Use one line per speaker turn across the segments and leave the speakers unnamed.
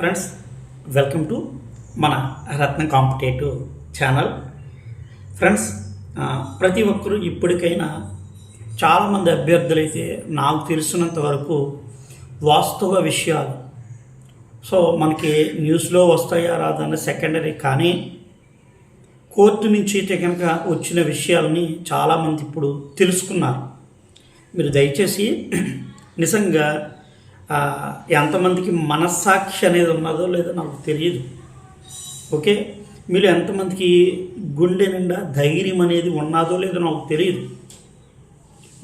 Friends welcome to మన రత్న competitive channel friends ప్రతి ఒక్కరూ ఇప్పటికైనా చాలామంది అభ్యర్థులైతే నాకు తెలిసినంత వరకు వాస్తవ విషయాలు. సో మనకి న్యూస్లో వస్తాయా రాదన్న సెకండరీ కానీ కోర్టు నుంచి అయితే కనుక వచ్చిన విషయాలని చాలామంది ఇప్పుడు తెలుసుకున్నారు. మీరు దయచేసి నిజంగా ఎంతమందికి మనస్సాక్షి అనేది ఉన్నదో లేదో నాకు తెలియదు. ఓకే? మీరు ఎంతమందికి గుండె నిండా ధైర్యం అనేది ఉన్నదో లేదో నాకు తెలియదు.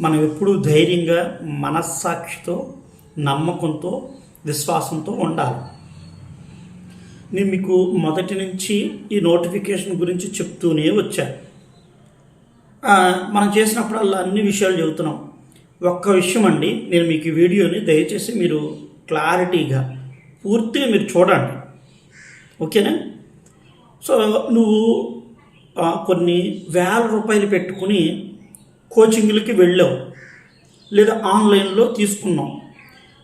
మనం ఎప్పుడూ ధైర్యంగా మనస్సాక్షితో నమ్మకంతో విశ్వాసంతో ఉండాలి. నేను మీకు మొదటి నుంచి ఈ నోటిఫికేషన్ గురించి చెప్తూనే వచ్చాను మనం చేసినప్పుడల్లా అన్ని విషయాలు చెబుతున్నాం. ఒక్క విషయం అండి నేను మీకు ఈ వీడియోని దయచేసి మీరు క్లారిటీగా పూర్తిగా మీరు చూడండి. ఓకేనా? సో నువ్వు కొన్ని వేల రూపాయలు పెట్టుకుని కోచింగ్లకి వెళ్ళావు లేదా ఆన్లైన్లో తీసుకున్నావు.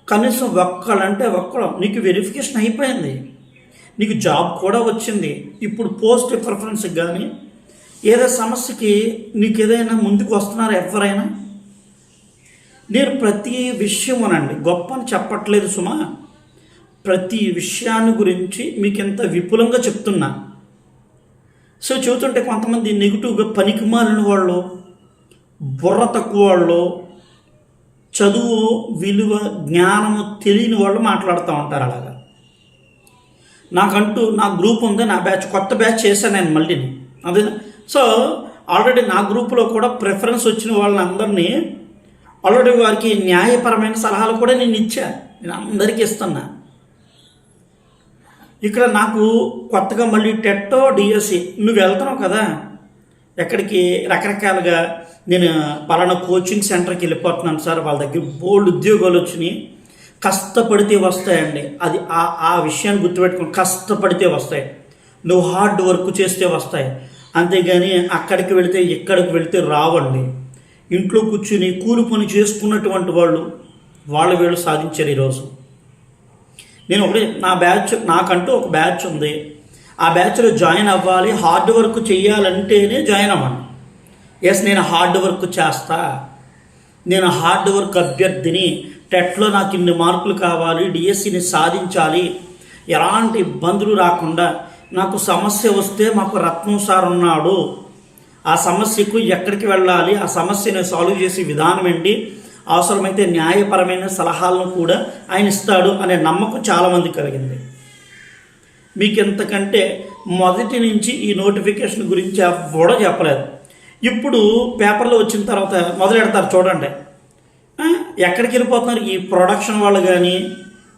కనీసం ఒక్కడంటే ఒక్కడ నీకు వెరిఫికేషన్ అయిపోయింది. నీకు జాబ్ కూడా వచ్చింది. ఇప్పుడు పోస్ట్ ప్రిఫరెన్స్కి కానీ ఏదో సమస్యకి నీకు ఏదైనా ముందుకు వస్తున్నారా ఎవరైనా? నేను ప్రతి విషయమునండి గొప్ప అని చెప్పట్లేదు సుమా. ప్రతి విషయాన్ని గురించి మీకు ఎంత విపులంగా చెప్తున్నా. సో చెబుతుంటే కొంతమంది నెగిటివ్గా పనికిమాలిన వాళ్ళు బుర్ర తక్కువ వాళ్ళు చదువు విలువ జ్ఞానము తెలియని వాళ్ళు మాట్లాడుతూ ఉంటారు అలాగా. నాకంటూ నా గ్రూప్ ఉంది? నా బ్యాచ్ కొత్త బ్యాచ్ చేశాను నేను మళ్ళీ అదే సో ఆల్రెడీ నా గ్రూపులో కూడా ప్రిఫరెన్స్ వచ్చిన వాళ్ళందరినీ ఆల్రెడీ వారికి న్యాయపరమైన సలహాలు కూడా నేను ఇచ్చా. నేను అందరికీ ఇస్తున్నా. ఇక్కడ నాకు కొత్తగా మళ్ళీ టెట్టో డిఎస్సి నువ్వు వెళ్తున్నావు కదా? ఎక్కడికి? రకరకాలుగా నేను పలానా కోచింగ్ సెంటర్కి వెళ్ళిపోతున్నాను సార్. వాళ్ళ దగ్గర బోల్డ్ ఉద్యోగాలు వచ్చినాయి. కష్టపడితే వస్తాయండి. అది ఆ ఆ విషయాన్ని గుర్తుపెట్టుకుని కష్టపడితే వస్తాయి. నువ్వు హార్డ్ వర్క్ చేస్తే వస్తాయి. అంతేగాని అక్కడికి వెళితే ఇక్కడికి వెళితే రావండి. ఇంట్లో కూర్చుని కూలి పని చేసుకున్నటువంటి వాళ్ళు వాళ్ళ వీళ్ళు సాధించారు ఈరోజు. నేను ఒకటి నా బ్యాచ్ నాకంటూ ఒక బ్యాచ్ ఉంది. ఆ బ్యాచ్లో జాయిన్ అవ్వాలి హార్డ్ వర్క్ చేయాలంటేనే జాయిన్ అవ్వండి. ఎస్ నేను హార్డ్ వర్క్ చేస్తా. నేను హార్డ్ వర్క్ అభ్యర్థిని టెట్లో నాకు ఇన్ని మార్కులు కావాలి డిఎస్సిని సాధించాలి ఎలాంటి ఇబ్బందులు రాకుండా నాకు సమస్య వస్తే మాకు రత్నం సార్ ఉన్నాడు. ఆ సమస్యకు ఎక్కడికి వెళ్ళాలి ఆ సమస్యను సాల్వ్ చేసే విధానం ఏంటి అవసరమైతే న్యాయపరమైన సలహాలను కూడా ఆయన ఇస్తాడు అనే నమ్మకం చాలామంది కలిగింది. మీకు ఎంతకంటే మొదటి నుంచి ఈ నోటిఫికేషన్ గురించి కూడా చెప్పలేదు. ఇప్పుడు పేపర్లో వచ్చిన తర్వాత మొదలెడతారు చూడండి. ఎక్కడికి వెళ్ళిపోతున్నారు? ఈ ప్రొడక్షన్ వాళ్ళు కానీ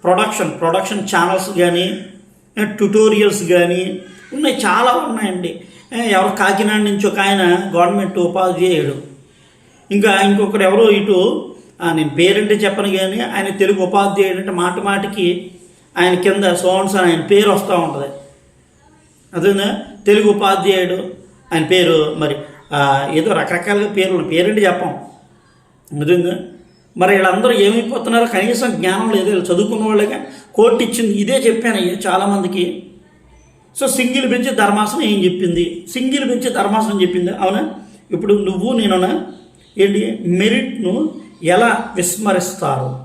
ప్రొడక్షన్ ప్రొడక్షన్ ఛానల్స్ కానీ ట్యుటోరియల్స్ కానీ ఉన్నాయి చాలా ఉన్నాయండి. ఎవరు కాకినాడ నుంచి ఒక ఆయన గవర్నమెంట్ ఉపాధ్యాయుడు ఇంకా ఇంకొకరు ఎవరో ఇటు నేను పేరంటే చెప్పను కానీ ఆయన తెలుగు ఉపాధ్యాయుడు అంటే మాట మాటికి ఆయన కింద సోన్స్ ఆయన పేరు వస్తూ ఉంటుంది. అదేనా? తెలుగు ఉపాధ్యాయుడు ఆయన పేరు మరి ఏదో రకరకాలుగా పేర్లు ఉన్నాయి. పేరంటే చెప్పం. అదేంగా మరి వీళ్ళందరూ ఏమైపోతున్నారో? కనీసం జ్ఞానం లేదు. వీళ్ళు చదువుకున్న వాళ్ళగా కోర్టు ఇచ్చింది. ఇదే చెప్పాను అయ్యా చాలామందికి. సో సింగిల్ బెంచ్ ధర్మాసనం ఏం చెప్పింది? సింగిల్ బెంచ్ ధర్మాసనం చెప్పింది? అవునా? ఇప్పుడు నువ్వు నేనునా? ఏంటి? మెరిట్ను ఎలా విస్మరిస్తారు?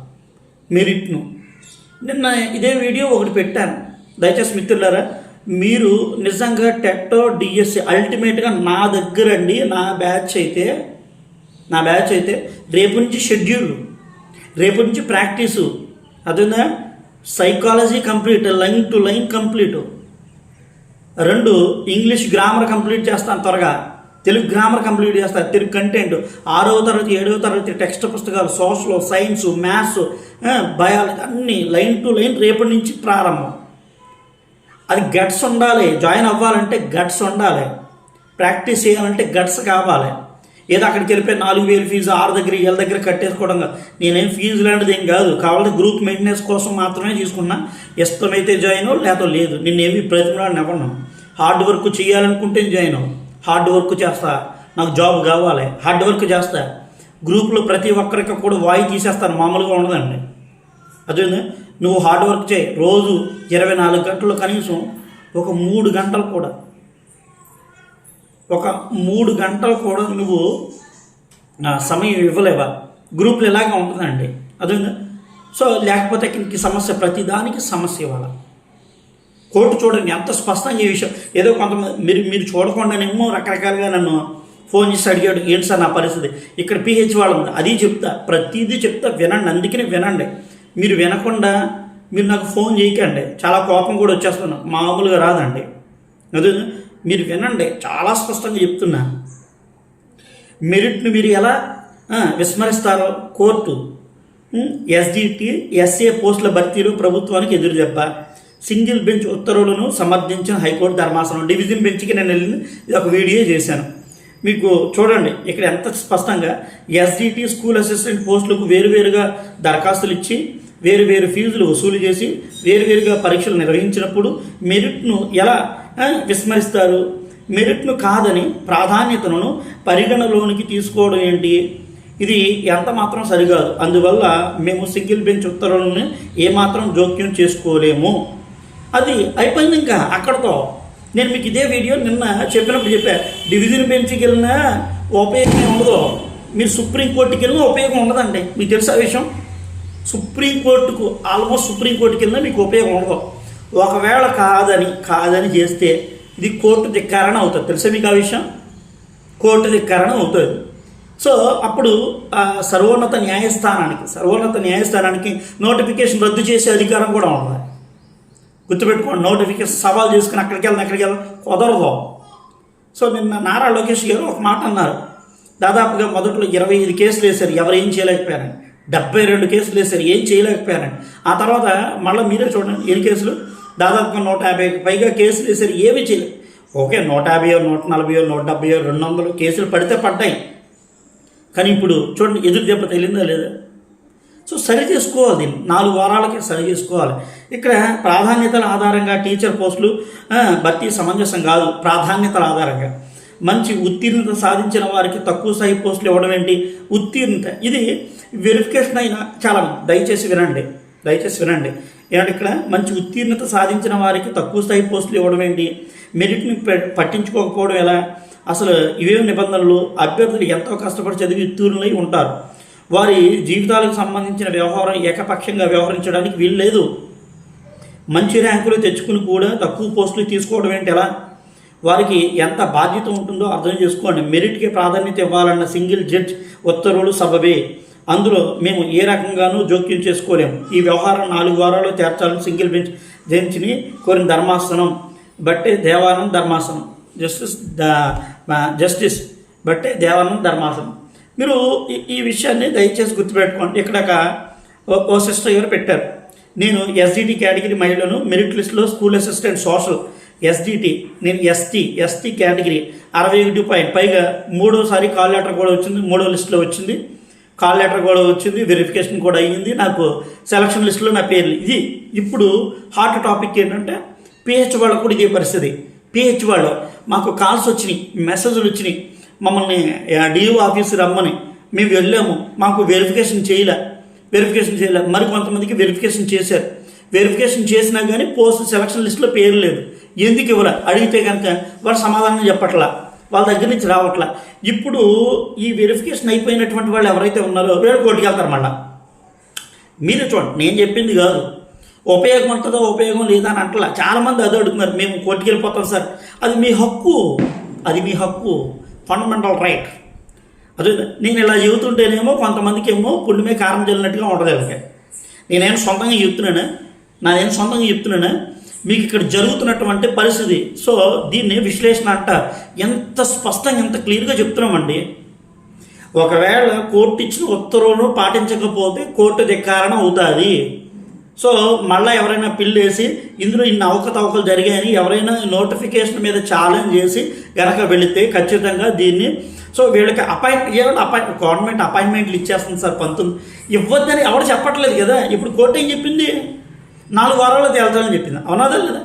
మెరిట్ను. నిన్న ఇదే వీడియో ఒకటి పెట్టాను. దయచేసి మిత్రులారా మీరు నిజంగా టెట్టో డిఎస్సి అల్టిమేట్గా నా దగ్గర అండి నా బ్యాచ్ అయితే నా బ్యాచ్ అయితే రేపు నుంచి షెడ్యూల్ రేపు నుంచి ప్రాక్టీసు. అదే psychology complete line to line complete. రెండు ఇంగ్లీష్ గ్రామర్ కంప్లీట్ చేస్తాను త్వరగా. తెలుగు గ్రామర్ కంప్లీట్ చేస్తాను తెలుగు కంటెంట్ ఆరవ తరగతి ఏడవ తరగతి టెక్స్ట్ పుస్తకాలు సోషల్ సైన్స్ మ్యాథ్స్ బయాలజీ అన్నీ లైన్ టు లైన్ రేపటి నుంచి ప్రారంభం. అది గట్స్ ఉండాలి. జాయిన్ అవ్వాలంటే గట్స్ ఉండాలి. ప్రాక్టీస్ చేయాలంటే గట్స్ కావాలి. ఏదో అక్కడికి వెళ్ళిపోయి నాలుగు వేలు ఫీజు ఆరు దగ్గర వీళ్ళ దగ్గర కట్టేసుకోవడం కాదు. నేనేం ఫీజు లాంటిది ఏం కాదు. కావాలంటే గ్రూప్ మెయింటెనెన్స్ కోసం మాత్రమే తీసుకున్నా. ఇష్టమైతే జాయిన్ లేదో లేదు. నిన్నేమి ప్రతిమలాడిని ఇవ్వను. హార్డ్ వర్క్ చేయాలనుకుంటే జాయిన్ అవ్వు. హార్డ్ వర్క్ చేస్తా. నాకు జాబ్ కావాలి. హార్డ్ వర్క్ చేస్తా. గ్రూప్లో ప్రతి ఒక్కరికి కూడా వాయి తీసేస్తాను. మామూలుగా ఉండదండి. అదే నువ్వు హార్డ్ వర్క్ చేయి. రోజు ఇరవై నాలుగు గంటలు కనీసం ఒక మూడు గంటలు కూడా. ఒక మూడు గంటలు కూడా నువ్వు సమయం ఇవ్వలేవా? గ్రూపులు ఇలాగే ఉంటుందండి. అదే సో లేకపోతే ఇంక సమస్య ప్రతిదానికి సమస్య ఇవ్వాలి. కోర్టు చూడండి ఎంత స్పష్టంగా ఈ విషయం. ఏదో కొంతమంది మీరు మీరు చూడకుండానేమో రకరకాలుగా నన్ను ఫోన్ చేసి అడిగాడు ఏంటి సార్ నా పరిస్థితి? ఇక్కడ పిహెచ్ వాళ్ళు ఉంది. అది చెప్తా ప్రతిదీ చెప్తా వినండి అందుకనే వినండి. మీరు వినకుండా మీరు నాకు ఫోన్ చేయకండి. చాలా కోపం కూడా వచ్చేస్తున్నా మామూలుగా రాదండి. అదే మీరు వినండి. చాలా స్పష్టంగా చెప్తున్నా. మెరిట్ను మీరు ఎలా విస్మరిస్తారో కోర్టు. ఎస్డిటి ఎస్ఏ పోస్టుల భర్తీలు ప్రభుత్వానికి ఎదురు దెబ్బ సింగిల్ బెంచ్ ఉత్తర్వులను సమర్థించిన హైకోర్టు ధర్మాసనం డివిజన్ బెంచ్కి నేను వెళ్ళింది ఇది ఒక వీడియో చేశాను. మీకు చూడండి ఇక్కడ ఎంత స్పష్టంగా ఎస్డిటి స్కూల్ అసిస్టెంట్ పోస్టులకు వేరువేరుగా దరఖాస్తులు ఇచ్చి వేరు వేరు ఫీజులు వసూలు చేసి వేరువేరుగా పరీక్షలు నిర్వహించినప్పుడు మెరిట్ను ఎలా విస్మరిస్తారు? మెరిట్ను కాదని ప్రాధాన్యతను పరిగణలోనికి తీసుకోవడం ఏంటి? ఇది ఎంత మాత్రం సరికాదు. అందువల్ల మేము సింగిల్ బెంచ్ ఉత్తర్వులను ఏమాత్రం జోక్యం చేసుకోలేము. అది అయిపోయింది ఇంకా అక్కడతో. నేను మీకు ఇదే వీడియో నిన్న చెప్పినప్పుడు చెప్పా డివిజన్ బెంచ్కి వెళ్ళినా ఉపయోగం ఉండదు. మీరు సుప్రీంకోర్టుకి వెళ్ళినా ఉపయోగం ఉండదండి. మీకు తెలుసా విషయం? సుప్రీంకోర్టుకు ఆల్మోస్ట్ సుప్రీంకోర్టుకి వెళ్ళినా మీకు ఉపయోగం ఉండదు. ఒకవేళ కాదని కాదని చేస్తే ఇది కోర్టు ధిక్కారణ అవుతుంది. తెలుసా మీకు ఆ విషయం? కోర్టు ధిక్కారణ అవుతుంది. సో అప్పుడు సర్వోన్నత న్యాయస్థానానికి సర్వోన్నత న్యాయస్థానానికి నోటిఫికేషన్ రద్దు చేసే అధికారం కూడా ఉంది గుర్తుపెట్టుకోండి నోటిఫికేషన్ సవాల్ చేసుకుని అక్కడికి వెళ్ళిన అక్కడికి వెళ్ళిన కుదరదు. సో నిన్న నారా లోకేష్ గారు ఒక మాట అన్నారు. దాదాపుగా మొదట్లో ఇరవై ఐదు కేసులు వేశారు ఎవరు ఏం చేయలేకపోయారని. డెబ్బై రెండు కేసులు వేశారు ఏం చేయలేకపోయారని. ఆ తర్వాత మళ్ళీ మీరే చూడండి ఎన్ని కేసులు? దాదాపుగా నూట యాభైకి పైగా కేసులు వేశారు ఏమీ చేయలేదు ఓకే నూట యాభై నూట నలభై నూట డెబ్బయో రెండు వందలు కేసులు పడితే పడ్డాయి. కానీ ఇప్పుడు చూడండి ఎదురు దెబ్బ తెలియదా లేదా? సో సరి చేసుకోవాలి దీన్ని నాలుగు వారాలకి సరి చేసుకోవాలి ఇక్కడ ప్రాధాన్యతల ఆధారంగా టీచర్ పోస్టులు భర్తీ సమంజసం కాదు ప్రాధాన్యతల ఆధారంగా. మంచి ఉత్తీర్ణత సాధించిన వారికి తక్కువ స్థాయి పోస్టులు ఇవ్వడం ఏంటి? ఉత్తీర్ణత. ఇది వెరిఫికేషన్ అయిన చాలా దయచేసి వినండి. దయచేసి వినండి. ఏమంటే ఇక్కడ మంచి ఉత్తీర్ణత సాధించిన వారికి తక్కువ స్థాయి పోస్టులు ఇవ్వడం ఏంటి? మెరిట్ని పట్టించుకోకపోవడం ఎలా? అసలు ఇవేం నిబంధనలు? అభ్యర్థులు ఎంతో కష్టపడి చదివి ఉత్తీర్ణులై ఉంటారు. వారి జీవితాలకు సంబంధించిన వ్యవహారం ఏకపక్షంగా వ్యవహరించడానికి వీలు లేదు. మంచి ర్యాంకులు తెచ్చుకుని కూడా తక్కువ పోస్టులు తీసుకోవడం ఏంటి ఎలా? వారికి ఎంత బాధ్యత ఉంటుందో అర్థం చేసుకోండి. మెరిట్కి ప్రాధాన్యత ఇవ్వాలన్న సింగిల్ జడ్జ్ ఉత్తర్వులు సబబే. అందులో మేము ఏ రకంగానూ జోక్యం చేసుకోలేము. ఈ వ్యవహారం నాలుగు వారాలు తీర్చాలని సింగిల్ బెంచ్ బెంచ్ని కోరిన ధర్మాసనం బట్టే దేవానం ధర్మాసనం. జస్టిస్ జస్టిస్ బట్టే దేవానం ధర్మాసనం. మీరు ఈ- ఈ విషయాన్ని దయచేసి గుర్తుపెట్టుకోండి. ఇక్కడ ఓ- సిస్టర్ ఎవరు పెట్టారు? నేను ఎస్డిటి కేటగిరీ మహిళను మెరిట్ లిస్ట్లో స్కూల్ అసిస్టెంట్ సోషల్ ఎస్డిటి నేను ఎస్టీ ఎస్టీ కేటగిరీ అరవై ఒకటి పాయింట్ పైగా మూడోసారి కాల్ లెటర్ కూడా వచ్చింది మూడో లిస్టులో వచ్చింది. కాల్ లెటర్ కూడా వచ్చింది వెరిఫికేషన్ కూడా అయ్యింది. నాకు సెలక్షన్ లిస్టులో నా పేరు ఇది ఇప్పుడు హాట్ టాపిక్ ఏంటంటే పిహెచ్ వాళ్ళకు కూడా ఇదే పరిస్థితి. పిహెచ్ వాళ్ళు మాకు కాల్స్ వచ్చినాయి మెసేజ్లు వచ్చినాయి. మమ్మల్ని డిఓ ఆఫీస్ రమ్మని. మేము వెళ్ళాము. మాకు వెరిఫికేషన్ చేయలే. వెరిఫికేషన్ చేయలే. మరి కొంతమందికి వెరిఫికేషన్ చేశారు. వెరిఫికేషన్ చేసినా కానీ పోస్ట్ సెలక్షన్ లిస్ట్లో పేరు లేదు. ఎందుకు ఇవ్వరా అడిగితే కనుక వాళ్ళు సమాధానం చెప్పట్లా. వాళ్ళ దగ్గర నుంచి రావట్లా. ఇప్పుడు ఈ వెరిఫికేషన్ అయిపోయినటువంటి వాళ్ళు ఎవరైతే ఉన్నారో వేరే కోర్టుకి వెళ్తారు మళ్ళా. మీరు చూడండి నేను చెప్పింది కాదు. ఉపయోగం ఉంటుందో ఉపయోగం లేదా అని అంటలా. చాలామంది అదే అడుగుతున్నారు. మేము కోర్టుకి వెళ్ళిపోతాం సార్. అది మీ హక్కు. అది మీ హక్కు. ఫండమెంటల్ రైట్ అదే నేను ఇలా చెబుతుంటేనేమో కొంతమందికి ఏమో పుణ్యమే కారణం చెల్లినట్టుగా ఉంటుంది వీళ్ళకి. నేనేం సొంతంగా చెప్తున్నాను? నాదేం సొంతంగా చెప్తున్నాను? మీకు ఇక్కడ జరుగుతున్నటువంటి పరిస్థితి. సో దీన్ని విశ్లేషణ అంట. ఎంత స్పష్టంగా ఎంత క్లియర్గా చెప్తున్నామండి? ఒకవేళ కోర్టు ఇచ్చిన ఉత్తర్వులను పాటించకపోతే కోర్టు ధిక్కారణ అవుతుంది. సో మళ్ళీ ఎవరైనా పిల్లు వేసి ఇందులో ఇన్ని అవకతవకలు జరిగాయని ఎవరైనా నోటిఫికేషన్ మీద ఛాలెంజ్ చేసి గనక వెళితే ఖచ్చితంగా దీన్ని సో వీళ్ళకి అపాయింట్ ఏమంటే అపాయింట్ గవర్నమెంట్ అపాయింట్మెంట్లు ఇచ్చేస్తుంది సార్ పంతొమ్మిది. ఇవ్వద్దని ఎవరు చెప్పట్లేదు కదా. ఇప్పుడు కోర్టు ఏం చెప్పింది? నాలుగు వారాల్లో తేల్చాలని చెప్పింది. అవునాదా లేదా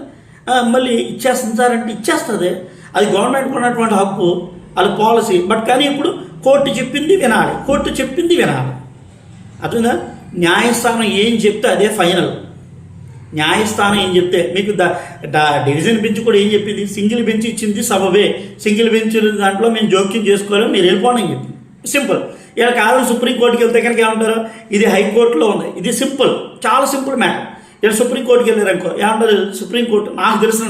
మళ్ళీ ఇచ్చేస్తుంది సార్ అంటే ఇచ్చేస్తుంది. అది గవర్నమెంట్కి ఉన్నటువంటి హక్కు అది పాలసీ బట్ కానీ ఇప్పుడు కోర్టు చెప్పింది వినాలి. కోర్టు చెప్పింది వినాలి. అర్థందా న్యాయస్థానం ఏం చెప్తే అదే ఫైనల్. న్యాయస్థానం ఏం చెప్తే మీకు ద డివిజన్ బెంచ్ కూడా ఏం చెప్పింది? సింగిల్ బెంచ్ ఇచ్చింది సబవే సింగిల్ బెంచ్ దాంట్లో మేము జోక్యం చేసుకోలేము మీరు వెళ్ళిపోవడం చెప్పింది సింపుల్. ఇలా కాదు సుప్రీంకోర్టుకి వెళ్తే కనుక ఏమంటారు? ఇది హైకోర్టులో ఉంది. ఇది సింపుల్. చాలా సింపుల్ మ్యాటర్. ఇలా సుప్రీంకోర్టుకి వెళ్ళారనుకో ఏమంటారు సుప్రీంకోర్టు? నాకు తెలిసిన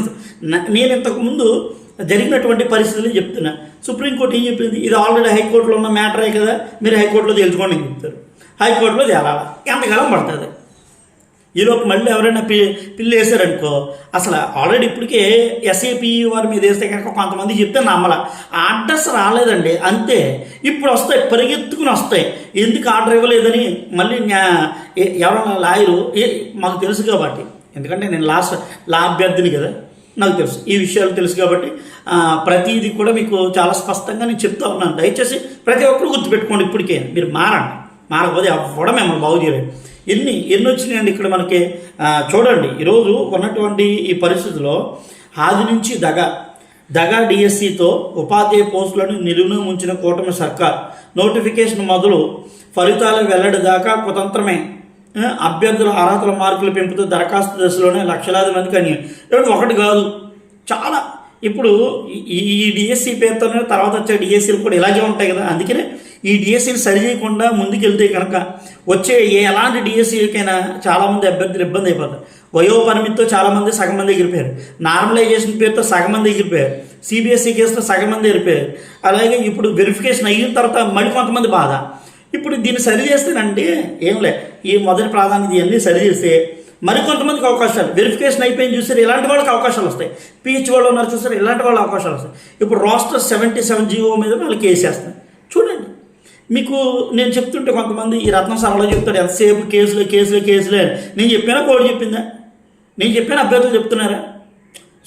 నేను ఇంతకుముందు జరిగినటువంటి పరిస్థితులు చెప్తున్నా. సుప్రీంకోర్టు ఏం చెప్పింది? ఇది ఆల్రెడీ హైకోర్టులో ఉన్న మ్యాటరే కదా మీరు హైకోర్టులో తెలుసుకోండి చెప్తారు. హైకోర్టులో చేరాలి. ఎంతకాలం పడుతుంది? ఈలోపు మళ్ళీ ఎవరైనా పి పిల్లి వేసారనుకో అసలు ఆల్రెడీ ఇప్పటికే ఎస్ఏపి వారి మీద వేస్తే కనుక కొంతమంది చెప్తే నమ్మల. ఆ అడ్రస్ రాలేదండి. అంతే. ఇప్పుడు వస్తాయి పరిగెత్తుకుని వస్తాయి. ఎందుకు ఆర్డర్ ఇవ్వలేదని మళ్ళీ ఎవరైనా లాయరు మాకు తెలుసు కాబట్టి. ఎందుకంటే నేను లాస్ట్ లా అభ్యర్థిని కదా. నాకు తెలుసు. ఈ విషయాలు తెలుసు కాబట్టి ప్రతిదీ కూడా మీకు చాలా స్పష్టంగా నేను చెప్తా ఉన్నాను. దయచేసి ప్రతి ఒక్కరు గుర్తుపెట్టుకోండి ఇప్పటికే. మీరు మారండి. మానకపోతే అవ్వడం మిమ్మల్ని బాగు చేయలేదు ఎన్ని ఎన్ని వచ్చినాయండి ఇక్కడ మనకి? చూడండి ఈరోజు ఉన్నటువంటి ఈ పరిస్థితిలో ఆది నుంచి దగ దగా డిఎస్సితో ఉపాధ్యాయ పోస్టులను నిలువున ఉంచిన కూటమి సర్కార్ నోటిఫికేషన్ మొదలు ఫలితాలు వెల్లడి దాకా కుతంత్రమే. అభ్యర్థుల అర్హతల మార్కులు పెంపుతూ దరఖాస్తు దశలోనే లక్షలాది మందికి అని ఒకటి కాదు. చాలా. ఇప్పుడు ఈ ఈ డిఎస్సి పేరుతోనే తర్వాత వచ్చే డిఎస్సీలు కూడా ఇలాగే ఉంటాయి కదా. అందుకనే ఈ డిఎస్సీని సరి చేయకుండా ముందుకెళ్తే కనుక వచ్చే ఏ ఎలాంటి డిఎస్సీకైనా చాలామంది అభ్యర్థులు ఇబ్బంది అయిపోతారు. వయో పరిమితితో చాలామంది సగం మంది ఎగిరిపోయారు. నార్మలైజేషన్ పేరుతో సగం మంది ఎగిరిపోయారు. సిబిఎస్ఈ కేసుతో సగం మంది ఎగిరిపోయారు. అలాగే ఇప్పుడు వెరిఫికేషన్ అయిన తర్వాత మళ్ళీ కొంతమంది బాధ. ఇప్పుడు దీన్ని సరి చేస్తేనండి ఏం లే ఈ మొదటి ప్రాధాన్యత ఇవన్నీ సరి చేస్తే మరికొంతమందికి అవకాశాలు. వెరిఫికేషన్ అయిపోయింది చూసారు ఇలాంటి వాళ్ళకి అవకాశాలు వస్తాయి. పిహెచ్ వాళ్ళు ఉన్నారు చూసారు ఇలాంటి వాళ్ళకి అవకాశాలు వస్తాయి. ఇప్పుడు రాష్ట్ర సెవెంటీ సెవెన్ జీవో మీద వాళ్ళకి వేస్తున్నారు చూడండి. మీకు నేను చెప్తుంటే కొంతమంది ఈ రత్న సరళ చెప్తాడు ఎంతసేపు కేసులు కేసులు కేసులే అని. నేను చెప్పానా? కోడి చెప్పిందా? నేను చెప్పాను? అభ్యర్థులు చెప్తున్నారా?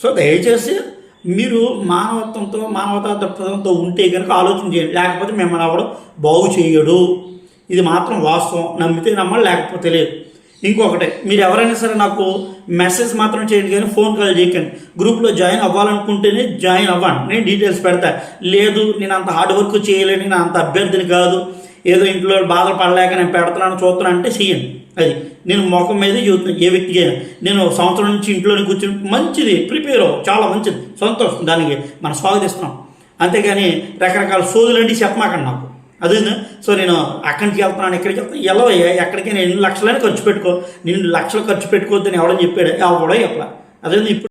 సో దయచేసి మీరు మానవత్వంతో మానవతా దృక్పథంతో ఉంటే కనుక ఆలోచన చేయండి. లేకపోతే మిమ్మల్ని ఎవడు బాగు చేయడు. ఇది మాత్రం వాస్తవం. నమ్మితే నమ్మాలి లేకపోతే లేదు. ఇంకొకటి మీరు ఎవరైనా సరే నాకు మెసేజ్ మాత్రం చేయండి కానీ ఫోన్ కాల్ చేయకండి. గ్రూప్లో జాయిన్ అవ్వాలనుకుంటేనే జాయిన్ అవ్వండి. నేను డీటెయిల్స్ పెడతా. లేదు నేను అంత హార్డ్ వర్క్ చేయలేను నేను అంత అభ్యర్థిని కాదు. ఏదో ఇంట్లో బాధ పడలేక నేను పెడుతున్నాను చూస్తున్నాను అంటే చేయండి అది నేను ముఖం మీద చూస్తున్నాను ఏ వ్యక్తికి నేను సంవత్సరం నుంచి ఇంట్లోనే కూర్చుని మంచిది ప్రిపేర్ అవ్వు. చాలా మంచిది. సంతోషం. దానికి మనం స్వాగతిస్తున్నాం. అంతేగాని రకరకాల సోదులండి చెప్పమాకండి నాకు. అది సో నేను అక్కడికి వెళ్తున్నాను ఎక్కడికి వెళ్తాను వెళ్ళవయ్యా ఎక్కడికైనా ఎన్ని లక్షలైనా ఖర్చు పెట్టుకో. నేను లక్షలు ఖర్చు పెట్టుకోవద్దని ఎవడని చెప్పాడు? ఎవడో చెప్పలా అదే ఇప్పుడు?